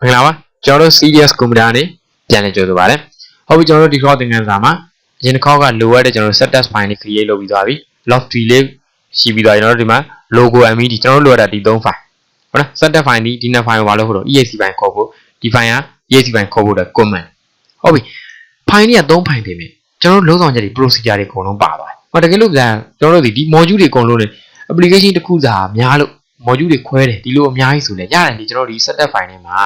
မင်္ဂလာပါကျွန်တော်တို့ CDS ကွန်ပျူတာနဲ့ပြန်လည်ကြိုဆိုပါရစေဟုတ်ပြီကျွန်တော်တို့ဒီခေါက်သင်ခန်းစာမှာအရင်တစ်ခေါက်ကလိုအပ်တဲ့ကျွန်တော်တို့ setup file လေး create လုပ်ပြီးသွားပြီ log tree လေးရှိပြီးသွားကျွန်တော်တို့ဒီမှာ logo MED ကျွန်တော်တို့လိုအပ်တာဒီ3 file ဟုတ်လား setup file ဒီဒီနှစ် file ကိုဘာလို့ဆိုတော့ EXE file ခေါ်ဖို့ဒီ file က EXE file ခေါ်ဖို့အတွက် command ဟုတ်ပြီ file ကြီးက3 file ပြင်မယ်ကျွန်တော်တို့လုံးဆောင်ချက်တွေ procedure တွေအကုန်လုံးပါသွားတယ်ဟောတကယ်လို့ပြန်ကျွန်တော်တို့ဒီ module တွေအကုန်လုံးနဲ့ application တစ်ခုစာများလို့ module တွေခွဲတယ်ဒီလိုအများကြီးဆိုလဲရတယ်ဒီကျွန်တော်ဒီ setup file ထဲမှာ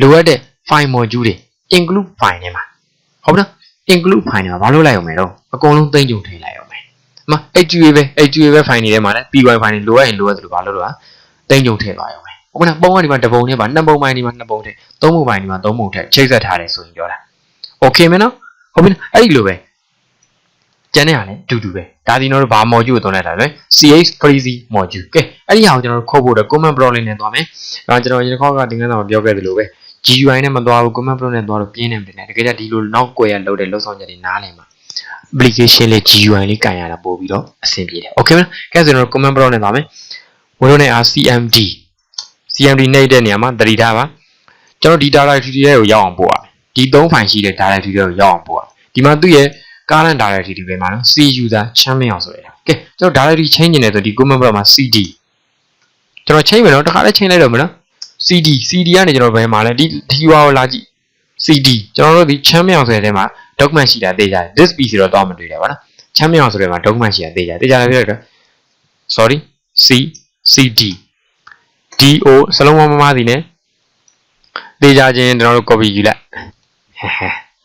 လိုအပ်တဲ့ file module တွေ include file ထဲမှာဟုတ်လား include file ထဲမှာဘာလို့လိုက်အောင်မဲတော့အကုန်လုံးသိမ့်ကြုံထည့်လိုက်အောင်မဲအမ HUA ပဲ HUA ပဲ file တွေထဲမှာလည်း PY file တွေလိုအပ်ရင်လိုအပ်သလိုဘာလို့လဲသိမ့်ကြုံထည့်သွားအောင်မဲဟုတ်ကဲ့ပုံကဒီမှာတစ်ပုံထဲမှာနှစ်ပုံပိုင်းဒီမှာနှစ်ပုံထဲသုံးပုံပိုင်းဒီမှာသုံးပုံထဲချိတ်ဆက်ထားတယ်ဆိုရင်ပြောတာ okay မယ်နော်ဟုတ်ပြီအဲ့ဒီလိုပဲကျန်တဲ့ဟာလည်းအတူတူပဲဒါဒီကျွန်တော်တို့ဘာ module ကိုသုံးလိုက်တာလဲ CH freezy module ကဲအဲ့ဒီဟာကိုကျွန်တော်တို့ခုတ်ဖို့တော့ command prompt လေးနဲ့သွားမယ်အဲကျွန်တော်ဒီတစ်ခေါက်ကသင်ခန်းစာမှာပြောခဲ့သလိုပဲ GUI နဲ့မသွားဘူး command prompt နဲ့သွားတော့ပြင်းနေတယ်တကယ်ကြဒီလိုနောက်ကွယ်ရလုပ်တဲ့လောက်ဆောင်ချက်တွေနားလည်မှာ application လေး GUI လေးကန်ရတာပို့ပြီးတော့အဆင်ပြေတယ် okay မလားကဲဆိုတော့ command prompt နဲ့သွားမယ် Windows နဲ့ CMD CMD နေတဲ့နေရာမှာသတိထားပါကျွန်တော်ဒီ directory တွေကိုရောက်အောင်ပို့ရမယ်ဒီ3 file ရှိတဲ့ directory တွေကိုရောက်အောင်ပို့ရမယ်ဒီမှာသူ့ရဲ့ current directory ပဲမှာနော် C user ချမ်းမအောင်ဆိုရတာကဲကျွန်တော် directory change နေတယ်ဆိုဒီ command prompt မှာ cd ကျွန်တော် change မယ်နော်တခါလေး change လိုက်တော့မနော် cd cd ကနေကျွန်တော်ဘယ်မှာလဲဒီဒီဝါကိုလာကြည့် cd ကျွန်တော်တို့ဒီချမ်းမအောင်ဆိုတဲ့ထဲမှာ document ရှိတာသိကြတယ် this piece တော့တော့မတွေ့တယ်ဗောနော်ချမ်းမအောင်ဆိုတဲ့မှာ document ရှိတာသိကြတယ်သိကြတယ်ပြောရတော့ sorry c cd do စလုံးမမမစီနဲ့သိကြခြင်းကျွန်တော်တို့ copy ယူလိုက်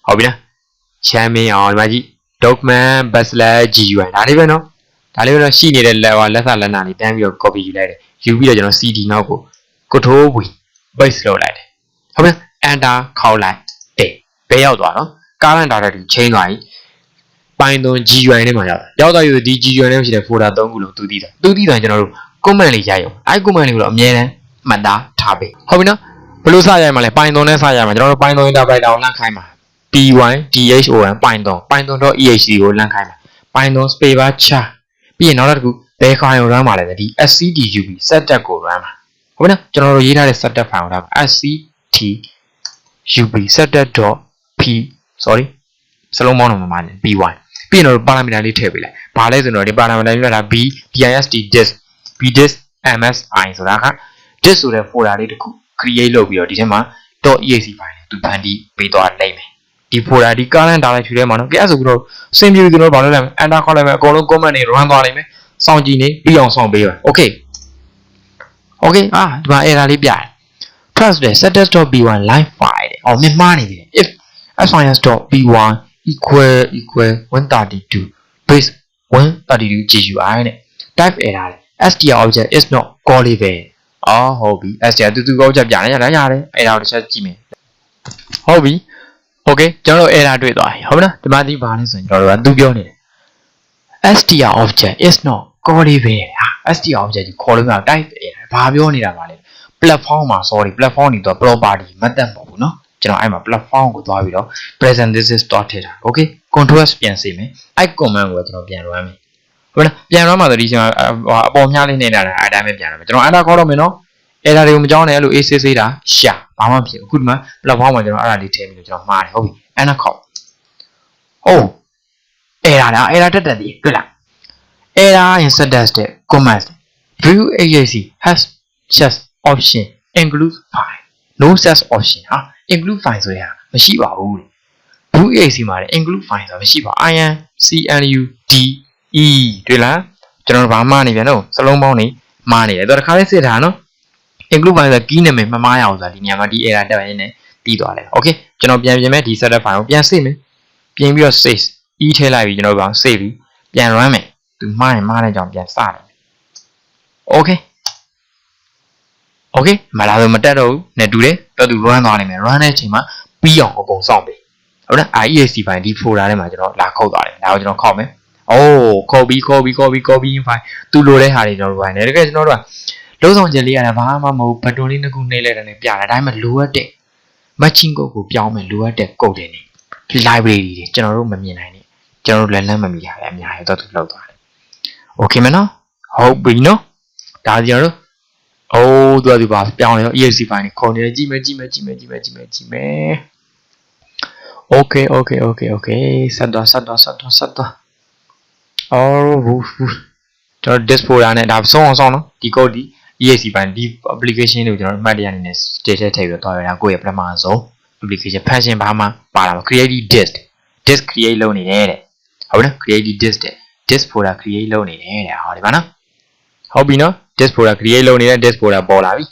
ဟုတ်ပြီလားချမ်းမအောင်ဒီမှာကြည့် document backslash gui ဒါလေးပဲနော်ဒါလေးပဲတော့ရှိနေတဲ့လက်ဝါလက်စလက်နာလေးတန်းပြီးတော့ copy ယူလိုက်တယ်ယူပြီးတော့ကျွန်တော် cd နောက်ကို control v base လုပ်လိုက်တယ်ဟုတ်ပြီ enter ခေါက်လိုက်တယ်ဘယ်ရောက်သွားတော့ current directory change သွားပြီ Python GUI နဲ့မှာရောက်တာရောက်တော့ယူဒီ GUI နဲ့ရှိတဲ့ folder 3ခုလုံးသူသိတာသူသိတာကျွန်တော်တို့ comment လေးရိုက်အောင်အဲ comment လေးကိုတော့အမြဲတမ်းမှတ်သားထားပေးဟုတ်ပြီနော်ဘယ်လိုစရိုက်မှာလဲ Python နဲ့စရိုက်မှာကျွန်တော်တို့ Python interpreter ကိုလန့်ခိုင်းမှာ py thon python python.exe ကိုလန့်ခိုင်းမှာ python space bar char ပြီးရင်နောက်တစ်ခုဘယ်ခိုင်ကို run မှာလဲဒီ sctub setup ကို run မှာ ဟုတ်ပြီနော်ကျွန်တော်တို့ရေးထားတဲ့ setup file ကို run မှာ sctub setup.p sorry စလုံးပေါင်းတော့မှာနေ py ပြီးရင်တော့ parameter လေးထည့်ပေးလိုက်ဘာလဲဆိုတော့ဒီ parameter လေးကဒါ b dist disk bdisk msi ဆိုတာက disk ဆိုတဲ့ folder လေးတစ်ခု create လုပ်ပြီးတော့ဒီထဲမှာ .exe file လေးသူဖန်တီးပေးသွားနိုင်မယ်ဒီ folder ဒီ current directory ထဲမှာနော်ကြည့်အဲ့ဆိုပြီးတော့စင်ပြူကျွန်တော်ဘာလုပ်လဲ enter ခေါက်လိုက်မယ်အကုန်လုံး comment တွေ run သွားနိုင်မယ်စောင့်ကြည့်နေပြီးအောင်စောင့်ပေးပါ okay okay အာဒီမှာ error လေးပြတယ် trust တဲ့ setters.p1 line file တဲ့အော်မြင်မှားနေတယ် if sis.p1 equal equal 132 base 132 GUI နဲ့ type error တဲ့ str object is not callable အော်ဟုတ်ပြီ str တူတူ object ပြန်ရရတယ်ရတယ် error ကိုတစ်ချက်ကြည့်မယ်ဟုတ်ပြီ okay ကျွန်တော်တို့ error တွေ့သွားပြီဟုတ်မလားဒီမှာဒီဘာလဲဆိုရင်ကျွန်တော်တို့ကသူပြောနေတယ် str object is not callable ဟာ str object ကြီးခေါ်လို့မရ type error ဘာပြောနေတာပါလဲ platform မှာ sorry platform နေတော့ property မတ်တက်ပေါ့ဘူးเนาะကျွန်တော်အဲ့မှာ platform ကိုသွားပြီးတော့ present this is dot ထည့်တာ okay control s ပြန်စေမယ်အဲ့ command ကိုကျွန်တော်ပြန် run မယ်ဟုတ်လားပြန် run မှာဆိုဒီချိန်မှာအပေါ်မြားလေးနေတာအဲ့တိုင်းပဲပြန်ရမယ်ကျွန်တော်အဲ့ဒါခေါ်တော့မယ်နော် error တွေကိုမကြောင်းနဲ့အဲ့လို AC စေးတာရှာဘာမှမဖြစ်ဘူးအခုဒီမှာ platform မှာကျွန်တော်အဲ့ဒါလေးထည့်ပြီးတော့ကျွန်တော်မှားတယ်ဟုတ်ပြီအဲ့ဒါခေါက်ဟုတ် error လား error တက်တက်ဒီတွေ့လား error in status တဲ့ command view agenc has just option include file no such option ဟာ include file ဆိုရမရှိပါဘူး view agenc မှာလည်း include file ဆိုတာမရှိပါဘူး in cnu d e တွေ့လားကျွန်တော်ဘာမှနေပြန်တော့စလုံးပေါင်းနေမှားနေတယ်တော့တစ်ခါလေးစစ်ထားနော် include file ဆို key နာမည်မမှားရအောင်ဆိုတာဒီနေရာမှာဒီ error တက်ရင်းနဲ့ပြီးသွားတယ် okay ကျွန်တော်ပြန်ပြင်မယ်ဒီ setup file ကိုပြန်စစ်မယ်ပြင်ပြီးတော့ save e ထည့်လိုက်ပြီးကျွန်တော်က save ပြီးပြန် run မယ်သူမှားရင်မှားတဲ့ကြောင့်ပြန်စတယ် okay okay မလာတော့မတက်တော့ဘူးနဲ့တူတယ်တော့သူ run သွားနိုင်မယ် run တဲ့အချိန်မှာပြီးအောင်အကုန်စောင့်ပေးဟုတ်လား IEC file ဒီ folder ထဲမှာကျွန်တော်လာခုတ်သွားတယ်ဒါကိုကျွန်တော်ခောက်မယ်အိုး copy copy copy copy file သူလိုတဲ့ဟာတွေကျွန်တော်တို့ပါတယ်တကယ်ကျွန်တော်တို့ကလုံးဆောင်ချက်လေးရတယ်ဘာမှမဟုတ်ဘတ်တွန်လေးတစ်ခုနှိပ်လိုက်တယ်နဲ့ပြတာဒါပေမဲ့လိုအပ်တဲ့ matching code ကိုပြောင်းမယ်လိုအပ်တဲ့ code တွေနေ library တွေကျွန်တော်တို့မမြင်နိုင်နေကျွန်တော်တို့လည်းလမ်းမမီရတယ်အများကြီးတော့သူလောက်သွားတယ် okay မနော်ဟုတ်ပြီနော် ဒါကျွန်တော်တို့အိုးသူကသူပါပြောင်းနေတော့ EXE file နေခေါ်နေတယ်ကြည့်မယ်ကြည့်မယ်ကြည့်မယ်ကြည့်မယ်ကြည့်မယ်ကြည့်မယ် Okay okay okay okay ဆက်တော့ဆက်တော့ဆက်တော့ဆက်တော့အော်ဘူးဘူးကျွန်တော် disk folder နဲ့ဒါဆုံးအောင်ဆုံးနော်ဒီ code ဒီ EXE file ဒီ application တွေကိုကျွန်တော်အမှတ်တရအနေနဲ့ data ထည့်ပြီးတော့တွားရတာကိုယ့်ရဲ့ပထမဆုံး application function ဘာမှပါလာမှာ create disk disk create လုပ်နေတယ်တဲ့ဟုတ်နော် create disk တဲ့ disk folder create လုပ်နေတယ်တဲ့ဟောဒီပါနော်ဟုတ်ပြီနော် disk folder create လုပ်နေတဲ့ disk folder ပေါ်လာပြီ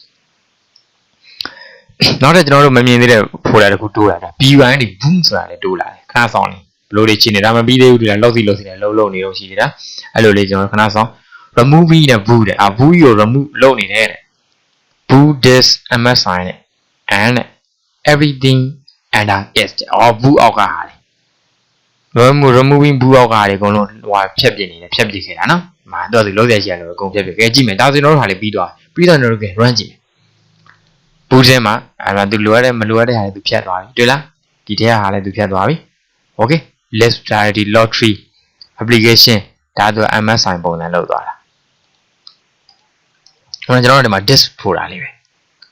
နောက်ထပ်ကျွန်တော်တို့မမြင်သေးတဲ့ folder တစ်ခုတိုးလာတာ B1 ဒီ boom ဆိုတာလည်းတိုးလာတယ်ခဏဆောင်နေဘလို့တွေချင်းနေတာမပြီးသေးဘူးဒီလားလောက်စီလောက်စီနဲ့လှုပ်လှုပ်နေတော့ရှိနေတာအဲ့လိုလေးကျွန်တော်ခဏဆောင် remove နဲ့ boot တဲ့အာ boot ကို remove လုပ်နေတယ်တဲ့ boot disk msi နဲ့ and နဲ့ everything under is တဲ့အော် boot အောက်ကဟာလေ remove removing boot အောက်ကဟာတွေအကုန်လုံးဟိုဖြတ်ပြနေတယ်ဖြတ်ပြခဲ့တာနော် မာတော့ဒီလုံးရရှိရတယ်အကုန်ဖြတ်ပြခဲ့ကြည့်မယ်ဒါဆိုကျွန်တော်တို့ဟာလေးပြီးသွားပြီးတော့ကျွန်တော်တို့က run ကြည့်မယ်ဘူးထဲမှာအဲ့ဒါသူလိုရတဲ့မလိုရတဲ့ဟာတွေသူဖြတ်သွားပြီတွေ့လားဒီထဲဟာလည်းသူဖြတ်သွားပြီ okay list priority lottery application ဒါဆို MSI ပုံစံလောက်သွားတာဟိုကျွန်တော်တို့ဒီမှာ disk folder လေးပဲ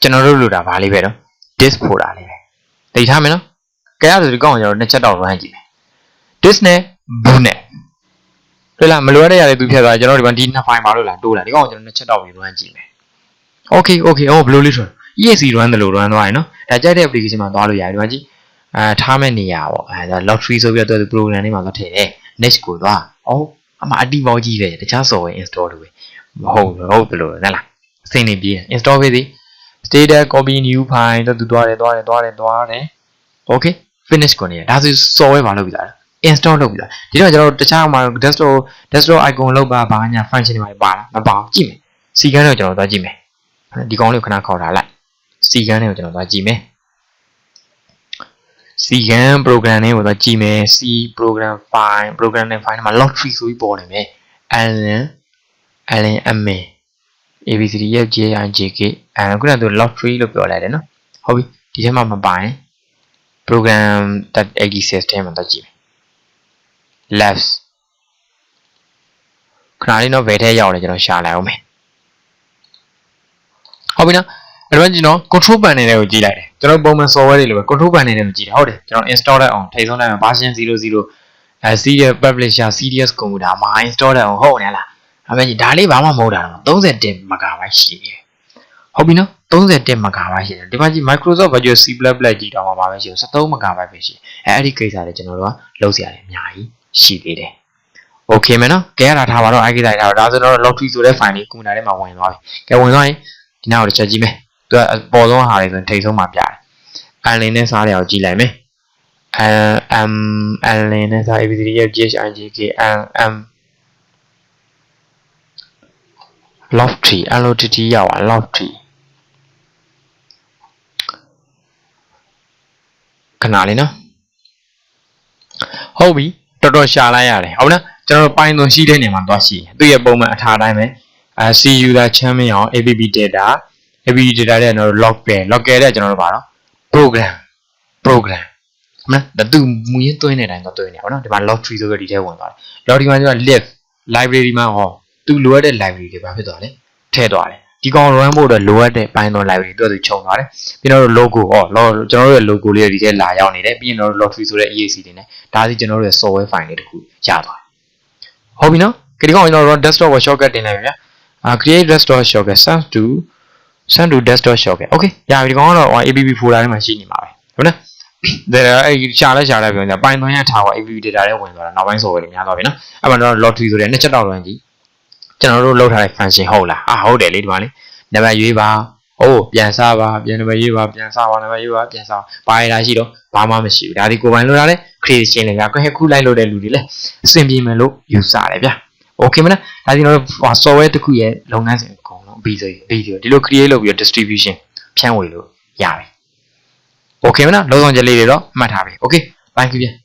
ကျွန်တော်တို့လိုတာဘာလေးပဲတော့ disk folder လေးပဲတိတ်ထားမယ်နော်ကြရဆိုဒီကောင်ကျွန်တော်နှစ်ချက်တော့ run ကြည့်မယ် disk နဲ့ boot နဲ့ တွေ့လားမလိုရတဲ့ຢာတွေသူဖြတ်သွားကျွန်တော်ဒီမှာဒီနှစ် file ပါလို့လားတိုးလာဒီကောင်ကျွန်တော်နှစ်ချက်တော့ပြီး run ကြည့်မယ် okay okay ဟောဘယ်လိုလေးဆို ESC run တယ်လို့ run သွားရင်နော်ဒါကြိုက်တဲ့ application မှာသွားလို့ရတယ်ဒီမှာကြည့်အဲထားမဲ့နေရပေါ့အဲဒါ lottery ဆိုပြီးတော့သူ program လေးမှာသွားထည့်တယ် next ကိုသွားအော်အမအတီပေါင်းကြီးတယ်တခြား software install လုပ်ပဲမဟုတ်ဘူးဟုတ်တယ်လို့နော်လားအစိမ့်နေပြေး install ပေးသည် status copy new file တော့သူသွားတယ်သွားတယ်သွားတယ်သွားတယ် okay finish ကိုနေရဒါဆို software မှာလုပ်ပြီးသား install လုပ်ပြီးသားဒီတော့ကျွန်တော်တို့တခြားမှာ desktop desktop icon လောက်ပါဘာညာ function တွေပါလာမပါဘူးကြည့်မယ်စီကန်းတော့ကျွန်တော်သွားကြည့်မယ်ဒီကောင်းလေးကိုခဏခေါ်ထားလိုက်စီကန်းလေးကိုကျွန်တော်သွားကြည့်မယ်စီကန်း program လေးကိုသွားကြည့်မယ် C program file program နဲ့ file မှာ lottery ဆိုပြီးပေါ်နေမယ် allen allen admin abcd ရဲ့ jijk အဲခုနကသူ lottery လို့ပြောလိုက်တယ်နော်ဟုတ်ပြီဒီထဲမှာမပါရင် program.86 ထဲမှာတော့ကြည့်မယ် left ခဏလေးတော့ဘယ်ထဲရောက်လဲကျွန်တော်ရှာလိုက်အောင်မယ်ဟုတ်ပြီနော်အဲ့တော့ကျွန်တော် control panel တွေကိုကြည့်လိုက်တယ်ကျွန်တော်ပုံမှန် software တွေလိုပဲ control panel တွေကိုကြည့်တယ်ဟုတ်တယ်ကျွန်တော် install လိုက်အောင်ထိဆုံးလိုက်အောင် version 00အဲ serial publisher serious computer မှာ install လိုက်အောင်ဟုတ်နေလားဒါပေမဲ့ဒါလေးဘာမှမဟုတ်တာတော့31 MB ရှိတယ်ဟုတ်ပြီနော်31 MB ရှိတယ်ဒီမှာကြည့် Microsoft Visual C++ ကြည့်တော့မှာပါပဲရှိတယ်73 MB ပဲရှိအဲအဲ့ဒီကိစ္စတွေကျွန်တော်တို့ကလုပ်စရာတွေအများကြီး ရှိသေးတယ်โอเคမယ်နော်ကဲရတာထားပါတော့အဲ့ဒီတိုင်းထားတော့ဒါဆိုတော့ lottery ဆိုတဲ့ file လေးကွန်ပျူတာထဲမှာဝင်သွားပြီကဲဝင်သွားရင်ဒီနောက်တော့ချက်ကြည့်မယ်သူကအပေါ်ဆုံးဟာတွေဆိုရင်ထိတ်ဆုံးမှာပြတယ်အန်လင်းနဲ့စားတယ်အောင်ကြည့်လိုက်မယ်အမ်အမ်အန်လင်းနဲ့စား ABCD ရဲ့ GHIGK အမ်အမ် lofty LOTT ရောက်อ่ะ lofty ခဏလေးနော်ဟုတ်ပြီ တော်တော်ရှာလိုက်ရတယ်ဟုတ်လားကျွန်တော်ပိုင်းသွန်ရှိတဲ့နေရာမှာသွားရှိသူ့ရဲ့ပုံမှန်အထားတိုင်းပဲအဲ C user ချမ်းမရအောင် APP data APP data တဲ့ကျွန်တော်တို့ log ပဲ log ကဲတဲ့ကျွန်တော်တို့ပါတော့ program program မလားဒါသူမူရင်းသွင်းတဲ့အတိုင်းတော့သွင်းနေပါတော့ဒီမှာ log tree ဆိုပြီးဒီထဲဝင်သွားတယ် log ဒီမှာကျွန်တော် list library မှာဟောသူလိုအပ်တဲ့ library တွေဘာဖြစ်သွားလဲထည့်သွားတယ် ဒီကောင် run ဖို့အတွက်လိုအပ်တဲ့ Python library သူ့သူခြုံသွားတယ်ပြီးတော့ logo ဟောကျွန်တော်တို့ရဲ့ logo လေးတွေဒီထဲလာရောက်နေတယ်ပြီးရင်တော့ lottery ဆိုတဲ့ EAC တွေနဲ့ဒါစီကျွန်တော်တို့ရဲ့ software file လေးတစ်ခုရသွားတယ်ဟုတ်ပြီနော်ဒီကောင်ကျွန်တော်တို့ desktop shortcut တင်လိုက်ပြီဗျာအာ create desktop shortcut send to send to desktop shortcut okay ရပြီဒီကောင်ကတော့ app folder ထဲမှာရှိနေမှာပဲဟုတ်လားဒါအဲ့ရှာလဲရှာလဲပြောနေတာ Python ရထားပါ app data တွေဝင်သွားတာနောက်ပိုင်း software တွေများသွားပြီနော်အဲ့မှာတော့ lottery ဆိုတဲ့နှစ်ချက်တော့ run ကြည့်ကျွ န်တော်တို့လောက်ထားတဲ့ function ဟုတ်လားအာဟုတ်တယ်လေဒီမှာလေနံပါတ်ရွေးပါအိုးပြန်စားပါပြန်နံပါတ်ရွေးပါပြန်စားပါနံပါတ်ရွေးပါပြန်စားပါရတာရှိတော့ဘာမှမရှိဘူးဒါဒီကိုယ်ပိုင်လို့ရတယ် creation လေဗျာခွဲခုလိုက်လို့တဲ့လူတွေလည်းအဆင်ပြေမယ်လို့ယူဆတယ်ဗျာ okay မလားဒါဒီတော့ software တစ်ခုရဲ့လုပ်ငန်းစဉ်အကုန်လုံးပြီးဆိုပြီးဒီလို create လုပ်ပြီးတော့ distribution ဖြန့်ဝေလို့ရပြီ okay မလားလုံးဆောင်ချက်လေးတွေတော့မှတ်ထားပြီ okay thank you ဗျာ